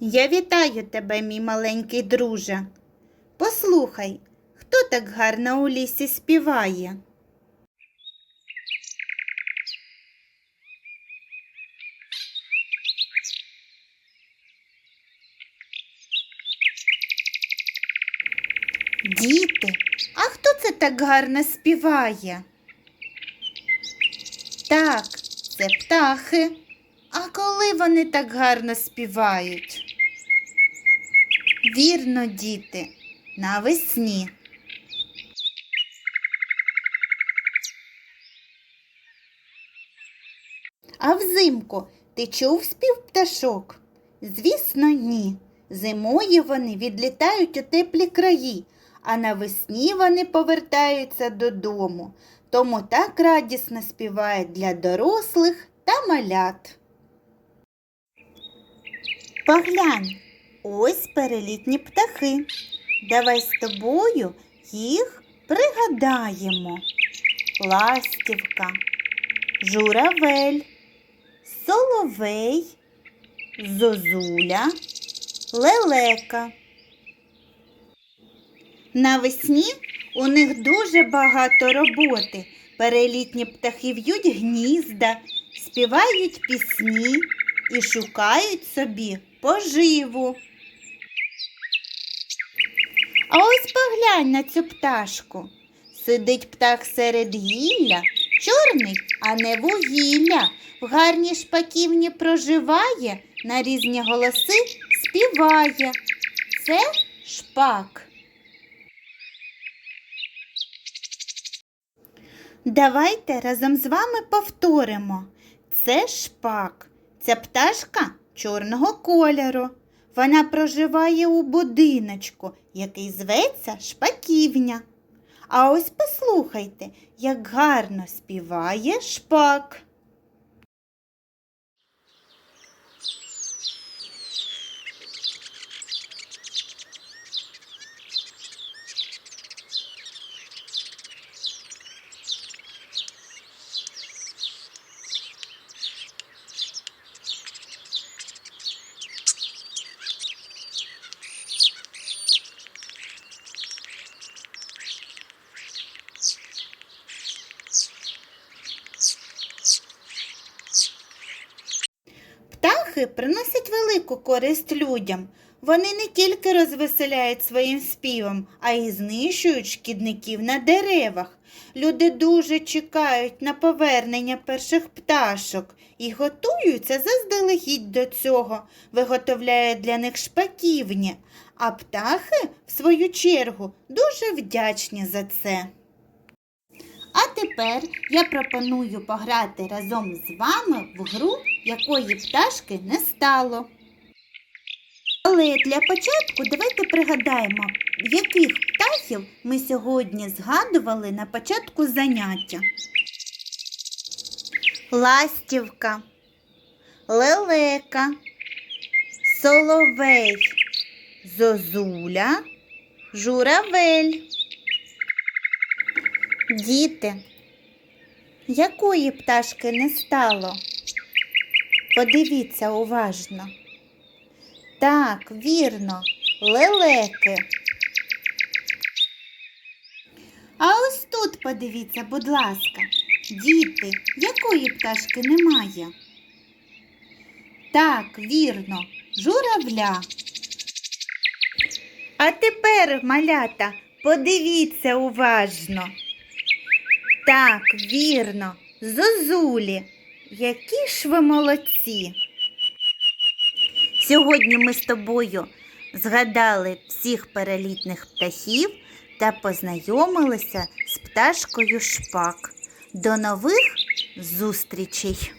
Я вітаю тебе, мій маленький друже. Послухай, хто так гарно у лісі співає? Діти, а хто це так гарно співає? Так, це птахи. А коли вони так гарно співають? Вірно, діти, навесні. А взимку ти чув спів пташок? Звісно, ні. Зимою вони відлітають у теплі краї, а навесні вони повертаються додому. Тому так радісно співають для дорослих та малят. Поглянь, ось перелітні птахи. Давай з тобою їх пригадаємо. Ластівка, журавель, соловей, зозуля, лелека. Навесні у них дуже багато роботи. Перелітні птахи в'ють гнізда, співають пісні і шукають собі поживу. А ось поглянь на цю пташку. Сидить птах серед гілля, чорний, а не вугілля. В гарній шпаківні проживає, на різні голоси співає. Це шпак. Давайте разом з вами повторимо. Це шпак. Ця пташка чорного кольору. Вона проживає у будиночку, який зветься шпаківня. А ось послухайте, як гарно співає шпак. Птахи приносять велику користь людям. Вони не тільки розвеселяють своїм співом, а й знищують шкідників на деревах. Люди дуже чекають на повернення перших пташок і готуються заздалегідь до цього, виготовляють для них шпаківні, а птахи, в свою чергу, дуже вдячні за це. А тепер я пропоную пограти разом з вами в гру, якої пташки не стало. Але для початку давайте пригадаємо, яких птахів ми сьогодні згадували на початку заняття. Ластівка, лелека, соловей, зозуля, журавель. Діти, якої пташки не стало? Подивіться уважно. Так, вірно, лелеки. А ось тут подивіться, будь ласка, діти, якої пташки немає? Так, вірно, журавля. А тепер, малята, подивіться уважно. Так, вірно, зозулі. Які ж ви молодці. Сьогодні ми з тобою згадали всіх перелітних птахів та познайомилися з пташкою шпак. До нових зустрічей!